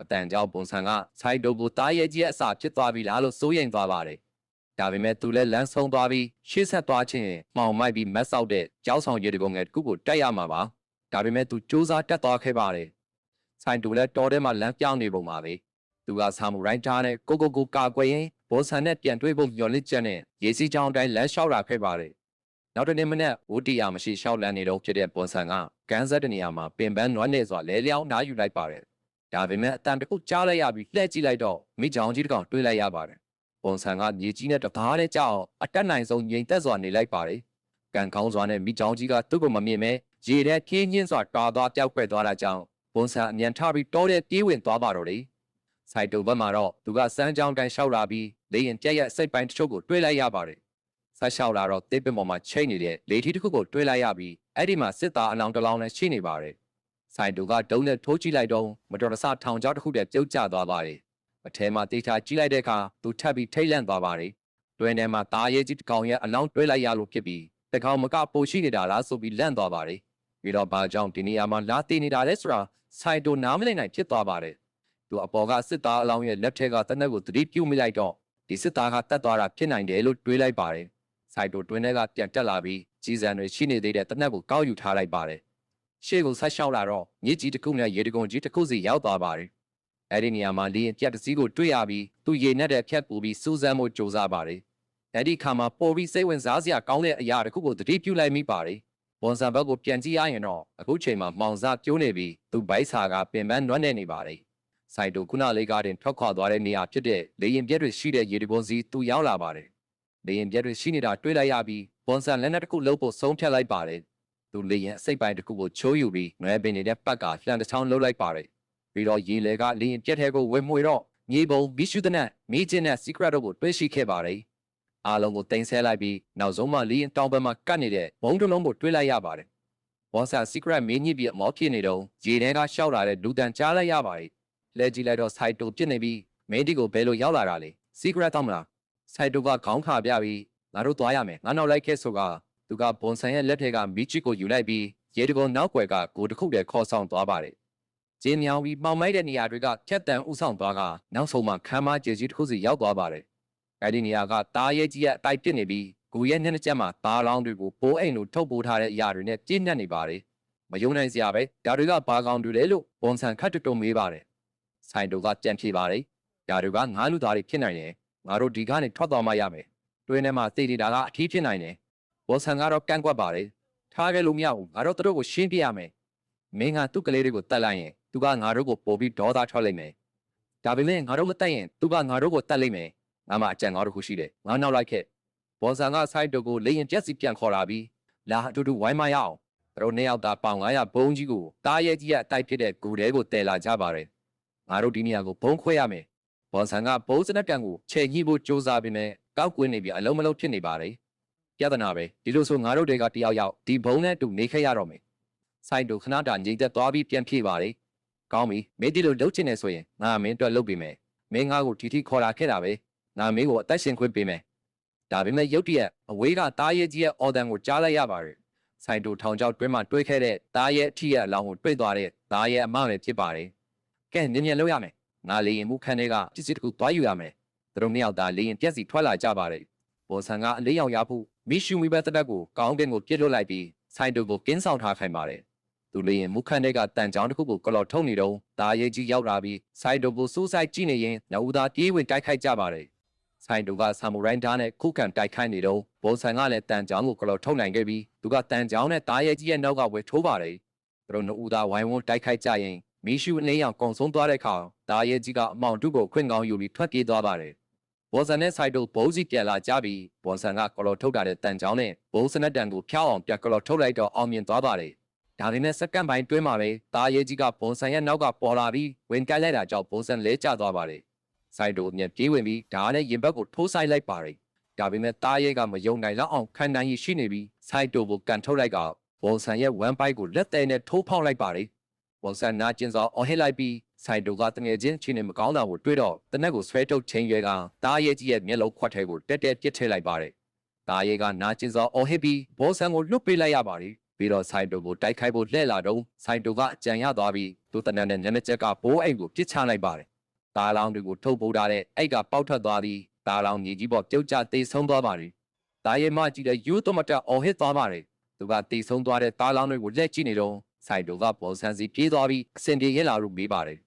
အတန်ကြောင့်ပုံစံကစိုက်တုပ်ကိုတားရဲကြီးရဲ့အစာဖြစ်သွားပြီလားလို့စိုးရိမ်သွားပါတယ်ဒါပေမဲ့သူလည်းလမ်းဆုံးသွားပြီးရှေ့ဆက်သွားခြင်းမှောင်မိုက်ပြီးမက်ဆောက်တဲ့ကြောက်ဆောင်ရေတကွန်ငယ်တစ်ခုကိုတက်ရမှာပါ ဒါပေမဲ့သူစူးစမ်းတက်သွားခဲ့ပါတယ်ဆိုင်တူလည်းတော်ထဲမှာလမ်းပြောင်းနေပုံပါပဲသူကဆာမူရိုင်းတားနဲ့ကိုကိုကိုကာကွယ်ရင်ဘောဆန်နဲ့ပြန်တွေ့ဖို့မျှော်လင့်ချက်နဲ့ရေစီးချောင်းအတိုင်းလမ်းလျှောက်လာခဲ့ပါတယ်နောက်တနေ့မနေ့ဝူတီယာမရှိလျှောက်လန်းနေတော့ဖြစ်တဲ့ဘောဆန်ကကန်းဆက်တဲ့နေရာမှာပင်ပန်းနွမ်းနေစွာလဲလျောင်းနားယူလိုက်ပါတယ်ဒါပေမဲ့အတန်တခုကြားလိုက်ရပြီးလှည့်ကြည့်လိုက်တော့မိချောင်ကြီးတစ်ကောင်တွေ့လိုက်ရပါတယ်ပုံစံကမြေကြီးနဲ့တသားနဲ့ကြောက်အောင်အတက်နိုင်ဆုံးငြိမ်သက်စွာနေလိုက်ပါတယ်။ကန်ကောင်းစွာနဲ့မိချောင်းကြီးကသူ့ကိုမမြင်မဲ ရေထဲခင်းညင်းစွာတာသွားပျောက်ကွယ်သွားတာကြောင့်ပုံစံအမြန်ထပြီးတောတဲ့ပြေးဝင်သွားပါတော့တယ်။ဆိုင်တုံဘက်မှာတော့သူကစမ်းကြောင်းတိုင်းလျှောက်လာပြီးလေရင်ပြက်ရက်စိတ်ပိုင်းတစ်ချို့ကိုတွေးလိုက်ရပါတယ်။ဆက်လျှောက်လာတော့တစ်ပင်ပေါ်မှာချိန်နေတဲ့လေထီတစ်ခုကိုတွေးလိုက်ရပြီးအဲ့ဒီမှာစစ်သားအလောင်းတစ်လောင်းနဲ့ရှိနေပါတယ်။ဆိုင်တူကဒုံးနဲ့ထိုးကြည့်လိုက်တော့မတော်တဆထောင်ချောက်တစ်ခုတည်းပြုတ်ကျသွားပါတယ်။အထဲမှာတေချာကြည့်လိုက်တဲ့အခါသူထပ်ပြီးထိတ်လန့်သွားပါတယ်။တွင်ထဲမှာသားရဲကြီးတစ်ကောင်ရဲ့အလောင်းတွေးလိုက်ရလို့ဖြစ်ပြီးတကောင်မကပိုရှိနေတာလားဆိုပြီးလန့်သွားပါတယ်။ ပြီးတော့ဘာကြောင့်ဒီနေရာမှာလာတည်နေတာလဲဆိုတာဆိုင်တူနားမလည်နိုင်ဖြစ်သွားပါတယ်။သူအပေါ်ကစစ်သားအလောင်းရဲ့လက်ထက်ကတနက်ကိုသတိပြုမိလိုက်တော့ဒီစစ်သားကတတ်သွားတာဖြစ်နိုင်တယ်လို့တွေးလိုက်ပါတယ်။ဆိုင်တူတွင်ထဲကပြန်တက်လာပြီးကြီးစံတွေရှိနေသေးတဲ့တနက်ကိုကောက်ယူထားလိုက်ပါတယ်။ရှေ့ကိုဆက်လျှောက်လာတော့မြစ်ကြီးတစ်ခုနဲ့ရေတကုံကြီးတစ်ခုစီရောက်သွားပါတယ်။အဲဒီနေရာမှာလီရင်ပြက်တစ်စီးကိုတွေ့ရပြီးသူရေနဲ့တဲ့ဖြတ်ပူပြီးစူးစမ်းမှုစူးစမ်းပါတယ်။အဲဒီခါမှာပေါ်ပြီးစိတ်ဝင်စားစရာကောင်းတဲ့အရာတစ်ခုကိုသတိပြုလိုက်မိပါတယ်။ ဝန်ဆန်ဘက်ကိုပြန်ကြည့်ရရင်တော့အခုချိန်မှာမှောင်စားကျိုးနေပြီးသူဘိုက်စာကပင်ပန်းနွမ်းနေနေပါတယ်။ဆိုင်တိုခုနလေးကတင်ထွက်ခွာသွားတဲ့နေရာဖြစ်တဲ့လေရင်ပြက်တွေရှိတဲ့ရေတကုံစီသူရောက်လာပါတယ်။လေရင်ပြက်တွေရှိနေတာတွေ့လိုက်ရပြီးဝန်ဆန်လက်နက်တစ်ခုလှုပ်ဖို့ဆုံးဖြတ်လိုက်ပါတယ်။သူလေရင်အစိတ်ပိုင်းတစ်ခုကိုချိုးယူပြီးနွယ်ပင်နေတဲ့ပတ်ကလှန်တစ်ချောင်းလှုပ်လိုက်ပါတယ်။ပြီးတော့ရေလေကလေရင်ပြက်ထဲကိုဝဲမှွေတော့မြေပုံဘီရှုဒနတ်မီးကျင်းနဲ့ secret တို့ကိုတွေ့ရှိခဲ့ပါတယ်။ အားလုံးကိုတင်ဆဲလိုက်ပြီးနောက်ဆုံးမှလေရင်တောင်ဘက်မှာကတ်နေတဲ့ဘုံတစ်လုံးကိုတွေ့လိုက်ရပါတယ်။ဝန်ဆန် secret မင်းကြီးပြီးအမောဖြစ်နေတော့ရေထဲကရှောက်လာတဲ့လူတန်ကြားလိုက်ရပါတယ်။လဲကြည့်လိုက်တော့ site တူပြစ်နေပြီးမင်းဒီကိုဘယ်လိုရောက်လာတာလဲ။ secret တော့မလား။ site တူကခေါင်းခါပြပြီးငါတို့သွားရမယ်ငါနောက်လိုက်ခဲ့ဆိုကသူကဘွန်ဆန်ရဲ့လက်ထက်ကမီချစ်ကိုယူလိုက်ပြီးရေတကုံနောက်ွယ်ကကိုတစ်ခုတည်းခေါ်ဆောင်သွားပါတယ်။ကျင်းမြောင်ပြီးမှောင်မိုက်တဲ့နေရာတွေကဖြတ်တန်းဥဆောင်သွားကနောက်ဆုံးမှခမ်းမကျေကြီးတစ်ခုစီရောက်သွားပါတယ်။ အဲဒီနေရာကတားရဲကြီးရဲ့အတိုက်ပစ်နေပြီးကိုရဲ့မျက်နှာချက်မှာဘာလောင်းတွေကိုပိုးအိမ်လိုထုတ်ပိုးထားတဲ့အရာတွေနဲ့ပြည့်နှက်နေပါတယ်။မယုံနိုင်စရာပဲဒါတွေကဘာကောင်တွေလဲလို့ဘွန်ဆန်ခတ်တုံမေးပါတယ်။ဆိုင်တို့ကကြံပြေပါတယ်။ဒါတွေကငါးလူသားတွေဖြစ်နိုင်တယ်။ငါတို့ဒီကနေထွက်သွားမှရမယ်။တွင်းထဲမှာသိနေတာကအထီးဖြစ်နိုင်တယ်။ဘောဆန်ကတော့ကန့်ကွက်ပါတယ်။ထားခဲ့လို့မရဘူး။ငါတို့တို့ကိုရှင်းပြရမယ်။မင်းကသူ့ကလေးတွေကိုတတ်လိုက်ရင်သူကငါတို့ကိုပို့ပြီးဒေါသထွက်လိုက်မယ်။ဒါပေမဲ့ငါတို့မတတ်ရင်သူကငါတို့ကိုတတ်လိုက်မယ်။ ငါမှအကြံငါတို့ခုရှိတယ်။ငါနောက်လိုက်ခဲ့။ဘောဆန်ကဆိုက်တို့ကိုလေရင်ကျက်စီပြန်ခေါ်လာပြီးလာအတူတူဝိုင်းမရအောင်။သူတို့နှစ်ယောက်သားပေါင်900ဘုံကြီးကိုတားရဲကြီးကအတိုက်ဖြစ်တဲ့ဂူတဲကိုတည်လာကြပါတယ်။ငါတို့ဒီနေရာကိုဘုံခွဲရမယ်။ဘောဆန်ကဘုံစနက်တန်ကိုခြေကြီးဖို့စ조사ပြီးမဲ့ကောက်ကွင်းနေပြီးအလုံးမလုံးဖြစ်နေပါတယ်။ပြဿနာပဲဒီလိုဆိုငါတို့တွေကတယောက်ယောက်ဒီဘုံနဲ့အတူနေခဲ့ရတော့မယ်။ဆိုင်တို့ခဏတာငြိမ်သက်သွားပြီးပြန်ဖြေပါတယ်။ကောင်းပြီမင်းဒီလိုလှုပ်ချင်နေဆိုရင်ငါမင်းအတွက်လှုပ်ပေးမယ်။မင်းငါ့ကိုတီတီခေါ်လာခဲ့တာပဲ။ ငါမင်းကိုအသက်ရှင်ခွင့်ပေးမယ်။ဒါပေမဲ့ရုတ်တရက်အဝေးကတားရဲကြီးရဲ့အော်ဒန်ကိုကြားလိုက်ရပါတယ်။ဆိုင်တို့ထောင်ချောက်တွင်းမှာတွေးခဲ့တဲ့တားရဲအထီရဲ့အလောင်းကိုတွေ့သွားတဲ့တားရဲအမောင်လည်းဖြစ်ပါတယ်။ကဲမြင်မြင်လှုပ်ရမယ်။ငါလေရင်မှုခန်းတွေကပစ္စည်းတစ်ခုသွားယူရမယ်။သူတို့နှစ်ယောက်သားလေရင်ပြက်စီထွက်လာကြပါတယ်။ဘောဆန်ကအလေးရောင်ရဖို့မိရှူမီဘက်တက်ကိုကောင်းကင်ကိုပြစ်လွတ်လိုက်ပြီးဆိုင်တို့ကိုကင်းဆောင်ထားခိုင်းပါတယ်။သူလေရင်မုခန်းတွေကတန်ချောင်းတစ်ခုကိုကလော်ထုံနေတော့ဒါရဲကြီးရောက်လာပြီးဆိုင်တို့ကိုစူးစိုက်ကြည့်နေရင်ညဦးသားပြေးဝင်တိုက်ခိုက်ကြပါတယ်။ ဆိုင်တို့ကဆာမူရိုင်းဓာတ်နဲ့ခုခံတိုက်ခိုက်နေတော့ဘောဆန်ကလည်းတန်ချောင်းကိုကလော်ထုံနိုင်ခဲ့ပြီးသူကတန်ချောင်းနဲ့ဒါရဲကြီးရဲ့နောက်ကဝဲထိုးပါတယ်။သူတို့ညဦးသားဝိုင်းဝန်းတိုက်ခိုက်ကြရင်မီရှူအနေအောင်ကုံဆုံးသွားတဲ့အခါဒါရဲကြီးကအမောင်တုကိုခွင့်ကောင်းယူပြီးထွက်ပြေးသွားပါတယ်။ဘောဆန်နဲ့ဆိုင်တို့ဘိုးစီပြန်လာကြပြီးဘောဆန်ကကလော်ထုတ်တာတဲ့တန်ချောင်းနဲ့ဘိုးစနက်တန်ကိုဖျောက်အောင်ပြကလော်ထုတ်လိုက်တော့အောင်မြင်သွားပါတယ်။ဒါတွေနဲ့စက္ကန့်ပိုင်းတွင်းမှာပဲဒါရဲကြီးကဘွန်ဆန်ရဲ့နောက်ကပေါ်လာပြီးဝင်ကိုက်လိုက်တာကြောင့်ဘွန်ဆန်လဲကျသွားပါတယ်။ ဆိုင်တို့အမြင်ပြေးဝင်ပြီးဒါနဲ့ရင်ဘက်ကိုထိုးဆိုင်လိုက်ပါတယ်။ဒါပေမဲ့တားရဲကမယုံနိုင်လောက်အောင်ခံနိုင်ရရှိနေပြီးဆိုင်တို့ကိုကန်ထုတ်လိုက်ကဘွန်ဆန်ရဲ့ဝမ်ပိုက်ကိုလက်သေးနဲ့ထိုးဖောက်လိုက်ပါတယ်။ဝန်ဆန်နာကျင်းစောအော်ဟစ်လိုက်ပြီးဆိုင်တိုကတငယ်ချင်းချင်းနဲ့မကောင်းတာကိုတွေးတော့တနက်ကိုဆွဲထုတ်ချင်းရွဲကတားရဲကြီးရဲ့မျက်လုံးခွက်ထဲကိုတက်တက်ပြစ်ထည့်လိုက်ပါတယ်။တားရဲကနာကျင်းစောအော်ဟစ်ပြီးဘောဆန်ကိုလွတ်ပေးလိုက်ရပါတယ်။ပြီးတော့ဆိုင်တိုကိုတိုက်ခိုက်ဖို့လှည့်လာတော့ဆိုင်တိုကအကြံရသွားပြီးသူတနက်နဲ့ညနေချက်ကဘိုးအိမ်ကိုပြစ်ချလိုက်ပါတယ်။ တားလောင်းတွေကိုထုတ်ပိုးထားတဲ့အိတ်ကပေါက်ထွက်သွားပြီးတားလောင်းညီကြီးပေါ်ပြုတ်ကျတေဆုံးသွားပါတယ်။တားရဲမကြီးတဲ့ယူသမတအော်ဟစ်သွားပါတယ်။သူကတေဆုံးသွားတဲ့တားလောင်းတွေကိုလက်ကြည့်နေတော့ဆိုင်တိုကဘောဆန်စီပြေးသွားပြီးအစင်ပြေရဲလာလို့မေးပါတယ်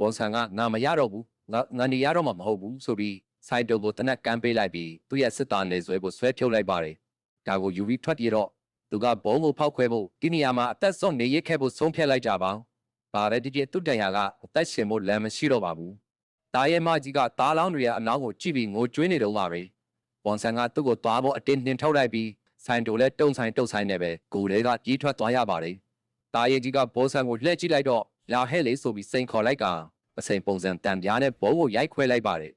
ဘောဆန်ကငါမရတော့ဘူးငါငါနေရတော့မှမဟုတ်ဘူးဆိုပြီးဆိုင်တိုကိုတနက်ကမ်းပေးလိုက်ပြီးသူ့ရဲ့စစ်သားနေဆွဲကိုဆွဲဖြုတ်လိုက်ပါတယ်ဒါကိုယူပြီးထွက်ပြေးတော့သူကဘုံကိုဖောက်ခွဲဖို့ဒီနေရာမှာအသက်ဆုံးနေရခဲ့ဖို့ဆုံးဖြတ်လိုက်ကြပါဘာပဲဒီပြသူ့တန်ရာကအသက်ရှင်ဖို့လမ်းမရှိတော့ပါဘူး တာရဲမကြီးကသားလောင်းတွေရဲ့အနောက်ကိုကြည့်ပြီးငိုကြွေးနေတော့ပါပဲဝန်ဆန်ကသူ့ကိုသွားဖို့အတင်းနှင်ထုတ်လိုက်ပြီးဆိုင်တိုလည်းတုံဆိုင်တုံဆိုင်နဲ့ပဲကိုယ်လေးကကြီးထွက်သွားရပါတယ်တာရဲကြီးကဘောဆန်ကိုလှည့်ကြည့်လိုက်တော့လာဟဲလေဆိုပြီးစိန်ခေါ်လိုက်ကပစိန်ပုံစံတန်ပြားနဲ့ဘောကိုရိုက်ခွဲလိုက်ပါတယ်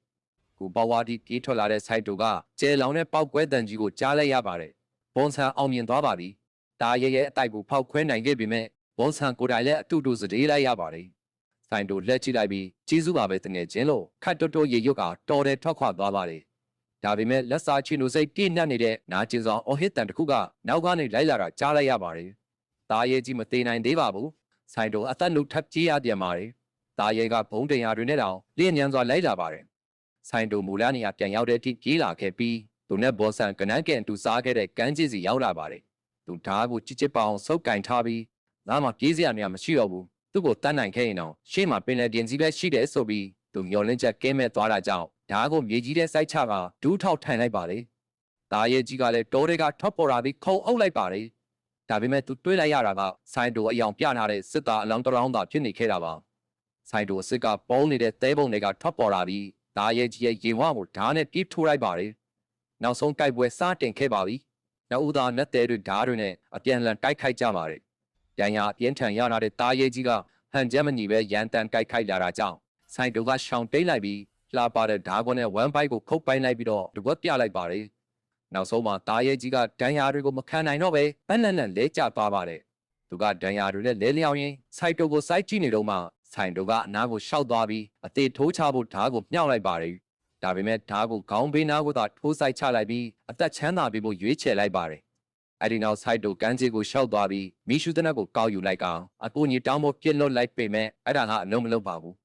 ကိုဘဝတီပြေးထွက်လာတဲ့ဆိုင်တိုကကျဲလောင်တဲ့ပေါက်ကွဲတန်ကြီးကိုကြားလိုက်ရပါတယ်ဘွန်ဆန်အောင်မြင်သွားပါပြီတာရဲရဲ့အတိုက်ကိုဖောက်ခွဲနိုင်ခဲ့ပေမဲ့ဘွန်ဆန်ကိုယ်တိုင်လည်းအတူတူစတေးလိုက်ရပါတယ် ဆိုင်တိုလက်ကြည့်လိုက်ပြီးကျေးဇူးပါပဲတငယ်ချင်းလို့ခတ်တွတ်တွတ်ရေရွတ်ကတော်တယ်ထွက်ခွာသွားပါတယ်ဒါပေမဲ့လက်စာချီနိုစိတ်ပြည့်နှက်နေတဲ့နာကျင်ဆောင်အော်ဟစ်တန်တစ်ခုကနောက်ကနေလိုက်လာတာကြားလိုက်ရပါတယ်တာရဲကြီးမသေးနိုင်သေးပါဘူးဆိုင်တိုအသက်နုထပ်ကြီးရပြန်ပါတယ်တာရဲကဘုံတင်ရတွေနဲ့တောင်လျင်ညံစွာလိုက်လာပါတယ်ဆိုင်တိုမူလာနေရပြန်ရောက်တဲ့အထိပြေးလာခဲ့ပြီးသူနဲ့ဘောဆန်ကနန်းကန်တူစားခဲ့တဲ့ကမ်းခြေစီရောက်လာပါတယ်သူဓာတ်ကိုချစ်ချစ်ပအောင်စုပ်ကင်ထားပြီးငါမှပြေးစရာနေရာမရှိတော့ဘူး သူ့ကိုတတ်နိုင်ခဲ့ရင်တော့ရှေ့မှာပင်လယ်တင်ကြီးပဲရှိတယ်ဆိုပြီးသူမျောလင်းချက်ကဲမဲ့သွားတာကြောင့်ဓာတ်ကိုမြေကြီးထဲစိုက်ချကဒူးထောက်ထိုင်လိုက်ပါတယ်ဒါရဲကြီးကလည်းတိုးတွေကထွက်ပေါ်လာပြီးခုံအုပ်လိုက်ပါတယ်ဒါပေမဲ့သူတွေးလိုက်ရတာကဆိုင်တိုအယောင်ပြထားတဲ့စစ်သားအလောင်းတစ်လောင်းသာဖြစ်နေခဲ့တာပါဆိုင်တိုအစ်စ်ကပုံးနေတဲ့သဲပုံတွေကထွက်ပေါ်လာပြီးဒါရဲကြီးရဲ့ရင်ဝကိုဓာတ်နဲ့ပြေးထိုးလိုက်ပါတယ်နောက်ဆုံးကြိုက်ပွဲစတင်ခဲ့ပါပြီနောက်ဦးသားနဲ့တဲတွေဓာတ်တွေနဲ့အပြန်အလှန်တိုက်ခိုက်ကြပါတယ် ရန်ရအပြင်းထန်ရလာတဲ့တာရဲကြီးကဟန်ဂျမနီပဲရန်တန်တိုက်ခိုက်လာတာကြောင့်ဆိုင်တိုကရှောင်တိတ်လိုက်ပြီးလှပါတဲ့ဓာတ်ကွန်နဲ့ဝမ်ဘိုက်ကိုခုတ်ပိုင်းလိုက်ပြီးတော့တကွက်ပြလိုက်ပါတယ်နောက်ဆုံးမှာတာရဲကြီးကဒဏ်ရာတွေကိုမခံနိုင်တော့ပဲပန်းလန့်လန့်လဲကျသွားပါတယ်သူကဒဏ်ရာတွေနဲ့လဲလျောင်းရင်းဆိုင်တိုကိုစိုက်ကြည့်နေတော့မှဆိုင်တိုကအနားကိုရှောက်သွားပြီးအသေးထိုးချဖို့ဓာတ်ကိုမြှောက်လိုက်ပါတယ်ဒါပေမဲ့ဓာတ်ကိုခေါင်းဘေးနားကိုသာထိုးဆိုင်ချလိုက်ပြီးအသက်ချမ်းသာပြီးဖို့ရွေးချယ်လိုက်ပါတယ် အဲ့ဒီနောက်ဆိုင်တိုကန်းကြီးကိုရှောက်သွားပြီးမိရှုသနက်ကိုကောက်ယူလိုက်ကောင်အကူကြီးတောင်းဖို့ပြစ်လွတ်လိုက်ပေမဲ့အဲ့ဒါကအလုံးမလုံးပါဘူး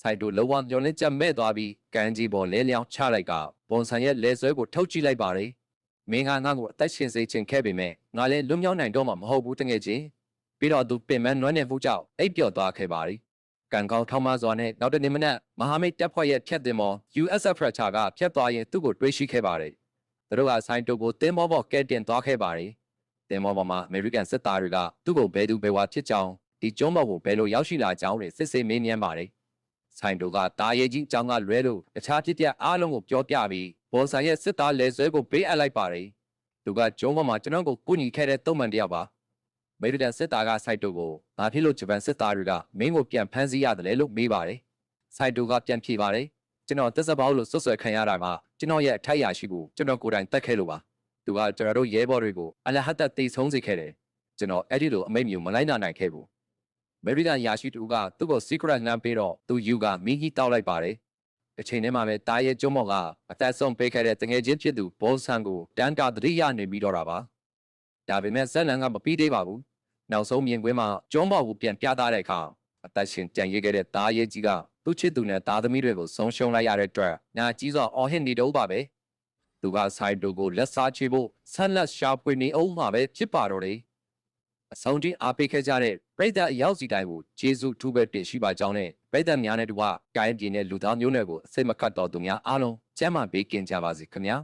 ဆိုင်တိုလောဝညွန်လင်းချက်မဲ့သွားပြီးကန်းကြီးပေါ်လဲလျောင်းချလိုက်ကဘွန်ဆန်ရဲ့လဲဆွဲကိုထုတ်ကြည့်လိုက်ပါတယ်မင်းကငါ့ကိုအသက်ရှင်စေချင်ခဲ့ပေမဲ့ငါလည်းလွတ်မြောက်နိုင်တော့မှမဟုတ်ဘူးတကယ်ချင်းပြီးတော့သူပင်မနွမ်းနေမှုကြောင့်အိပ်ပျော်သွားခဲ့ပါတယ်ကံကောင်းထောင်းမစွာနဲ့နောက်တနေ့မနက်မဟာမိတ်တပ်ဖွဲ့ရဲ့ဖြတ်တင်မော USF Fracture ကဖြတ်သွားရင်သူ့ကိုတွေးရှိခဲ့ပါတယ် သူတို့ကဆိုင်တိုကိုတင်းမောပေါ်ကဲတင်သွားခဲ့ပါတယ်တင်မောပေါ်မှာအမေရိကန်စစ်သားတွေကသူ့ကိုဘယ်သူဘယ်ဝါဖြစ်ကြောင်းဒီကျုံးဘော်ကိုဘယ်လိုရောက်ရှိလာကြောင်းတွေစစ်ဆေးမေးမြန်းပါတယ်ဆိုင်တိုကတာရဲကြီးအကြောင်းကလွဲလို့တခြားဖြစ်တဲ့အားလုံးကိုပြောပြပြီးဘော်ဆိုင်ရဲ့စစ်သားလဲဆွဲကိုပေးအပ်လိုက်ပါတယ်သူကကျုံးဘော်မှာကျွန်တော်ကိုကုညီခဲ့တဲ့တုံးမှန်တယောက်ပါအမေရိကန်စစ်သားကဆိုင်တိုကိုဘာဖြစ်လို့ဂျပန်စစ်သားတွေကမင်းကိုပြန်ဖမ်းဆီးရတယ်လဲလို့မေးပါတယ်ဆိုင်တိုကပြန်ဖြေပါတယ်ကျွန်တော်တက်စပေါင်းလို့ဆွတ်ဆွဲခံရတာက ကျွန်တော်ရဲ့အထိုက်အရာရှိကိုကျွန်တော်ကိုယ်တိုင်တတ်ခဲ့လို့ပါသူကကျွန်တော်တို့ရဲဘော်တွေကိုအလဟတ်တ်တိတ်ဆုံးစေခဲ့တယ်ကျွန်တော်အဲ့ဒီလိုအမိတ်မျိုးမလိုက်နာနိုင်ခဲ့ဘူးအမေရိကန်ယာရှိတူကသူ့ကို secret နှမ်းပေးတော့သူယူကမီးကြီးတောက်လိုက်ပါတယ်တစ်ချိန်တည်းမှာပဲတာရဲကျုံးမော်ကအသက်ဆုံးပေးခဲ့တဲ့တငယ်ချင်းဖြစ်သူဘောဆန်ကိုတန်တာသတိရနေပြီးတော့တာပါဒါပေမဲ့ဇက်လန်ကမပြီးသေးပါဘူးနောက်ဆုံးမြင်ကွင်းမှာကျုံးမော်ကိုပြန်ပြသတဲ့အခါအသက်ရှင်ကြံရည်ခဲ့တဲ့တာရဲကြီးက သူ့ချစ်သူနဲ့သားသမီးတွေကိုဆုံးရှုံးလိုက်ရတဲ့အတွက်နာကြီးစွာအော်ဟစ်နေတော့ပါပဲသူကဆိုင်တိုကိုလက်စားချေဖို့ဆက်လက်ရှာဖွေနေအောင်မှာပဲဖြစ်ပါတော့တယ်အဆုံးထိအားပေးခဲ့ကြတဲ့ပြည်သက်အရောက်စီတိုင်းကိုကျေးဇူးထူးပဲတင်ရှိပါကြောင်းနဲ့ပြည်သက်များနဲ့တူကကိုင်းပြင်းတဲ့လူသားမျိုးနွယ်ကိုအစိတ်မကတ်တော်သူများအားလုံးကျမ်းမာပေးကင်ကြပါစေခင်ဗျာ